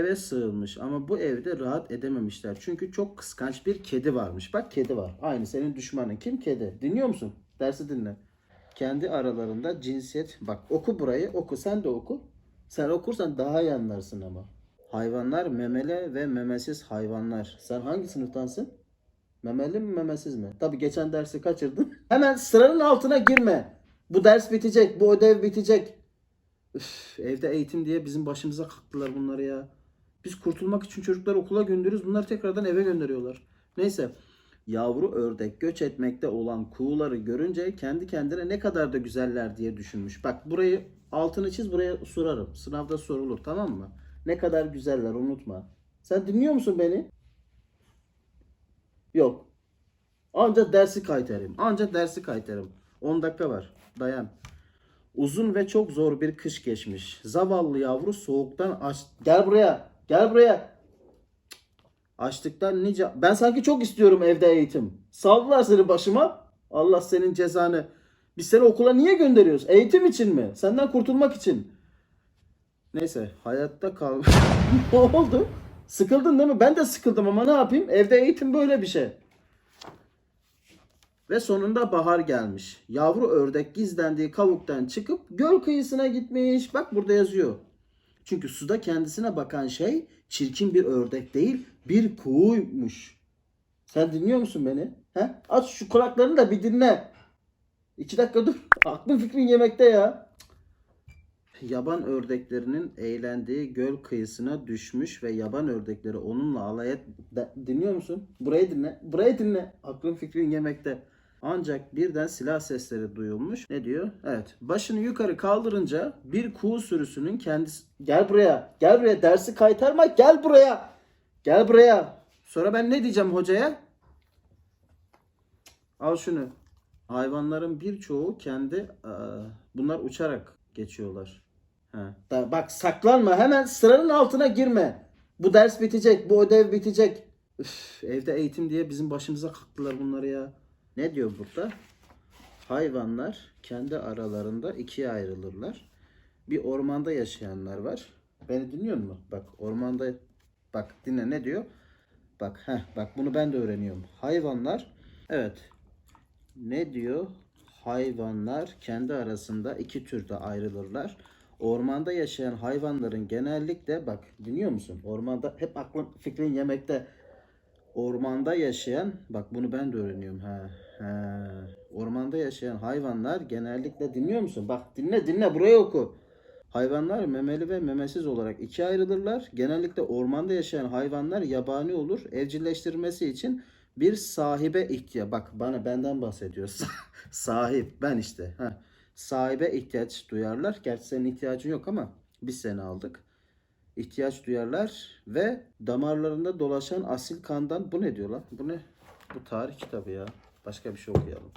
eve sığınmış ama bu evde rahat edememişler. Çünkü çok kıskanç bir kedi varmış. Bak kedi var. Aynı senin düşmanın. Kim? Kedi. Dinliyor musun? Dersi dinle. Kendi aralarında cinsiyet. Bak oku burayı. Oku. Sen de oku. Sen okursan daha iyi anlarsın ama. Hayvanlar memeli ve memesiz hayvanlar. Sen hangi sınıftansın? Memeli mi memesiz mi? Tabi geçen dersi kaçırdın. Hemen sıranın altına girme. Bu ders bitecek. Bu ödev bitecek. Üf, evde eğitim diye bizim başımıza kalktılar bunları ya. Biz kurtulmak için çocukları okula gönderiyoruz. Bunlar tekrardan eve gönderiyorlar. Neyse. Yavru ördek göç etmekte olan kuğuları görünce kendi kendine ne kadar da güzeller diye düşünmüş. Bak burayı altını çiz buraya sorarım. Sınavda sorulur tamam mı? Ne kadar güzeller unutma. Sen dinliyor musun beni? Yok. Anca dersi kaytarayım. Anca dersi kaytarım. 10 dakika var. Dayan. Uzun ve çok zor bir kış geçmiş. Zavallı yavru soğuktan aç... Gel buraya. Gel buraya. Açlıktan nice... Ben sanki çok istiyorum evde eğitim. Saldılar seni başıma. Allah senin cezanı. Biz seni okula niye gönderiyoruz? Eğitim için mi? Senden kurtulmak için. Neyse hayatta kal. ne oldu? Sıkıldın değil mi? Ben de sıkıldım ama ne yapayım? Evde eğitim böyle bir şey. Ve sonunda bahar gelmiş. Yavru ördek gizlendiği kavuktan çıkıp göl kıyısına gitmiş. Bak burada yazıyor. Çünkü suda kendisine bakan şey çirkin bir ördek değil, bir kuğuymuş. Sen dinliyor musun beni? He? Aç şu kulaklarını da bir dinle. İki dakika dur. Aklın fikrin yemekte ya. Yaban ördeklerinin eğlendiği göl kıyısına düşmüş ve yaban ördekleri onunla alay et... Dinliyor musun? Burayı dinle. Burayı dinle. Aklın fikrin yemekte. Ancak birden silah sesleri duyulmuş. Ne diyor? Evet. Başını yukarı kaldırınca bir kuğu sürüsünün kendisi... Gel buraya. Gel buraya. Dersi kaytarma. Gel buraya. Gel buraya. Sonra ben ne diyeceğim hocaya? Al şunu. Hayvanların birçoğu kendi... Bunlar uçarak geçiyorlar. Ha. Da, bak saklanma. Hemen sıranın altına girme. Bu ders bitecek. Bu ödev bitecek. Üf, evde eğitim diye bizim başımıza kalktılar bunları ya. Ne diyor burada? Hayvanlar kendi aralarında ikiye ayrılırlar. Bir ormanda yaşayanlar var. Beni dinliyor musun? Bak ormanda bak dinle ne diyor? Bak heh, bak bunu ben de öğreniyorum. Hayvanlar evet ne diyor? Hayvanlar kendi arasında iki türde ayrılırlar. Ormanda yaşayan hayvanların genellikle bak dinliyor musun? Ormanda hep aklın fikrin yemekte. Ormanda yaşayan bak bunu ben de öğreniyorum ha. ha. Ormanda yaşayan hayvanlar genellikle dinliyor musun? Bak dinle dinle buraya oku. Hayvanlar memeli ve memesiz olarak ikiye ayrılırlar. Genellikle ormanda yaşayan hayvanlar yabani olur. Evcilleştirilmesi için bir sahibe ihtiyaç. Bak bana benden bahsediyor. Sahip ben işte. Ha. Sahibe ihtiyaç duyarlar. Gerçi senin ihtiyacın yok ama biz seni aldık. İhtiyaç duyarlar ve damarlarında dolaşan asil kandan bu ne diyor lan? Bu ne? Bu tarih kitabı ya. Başka bir şey okuyalım.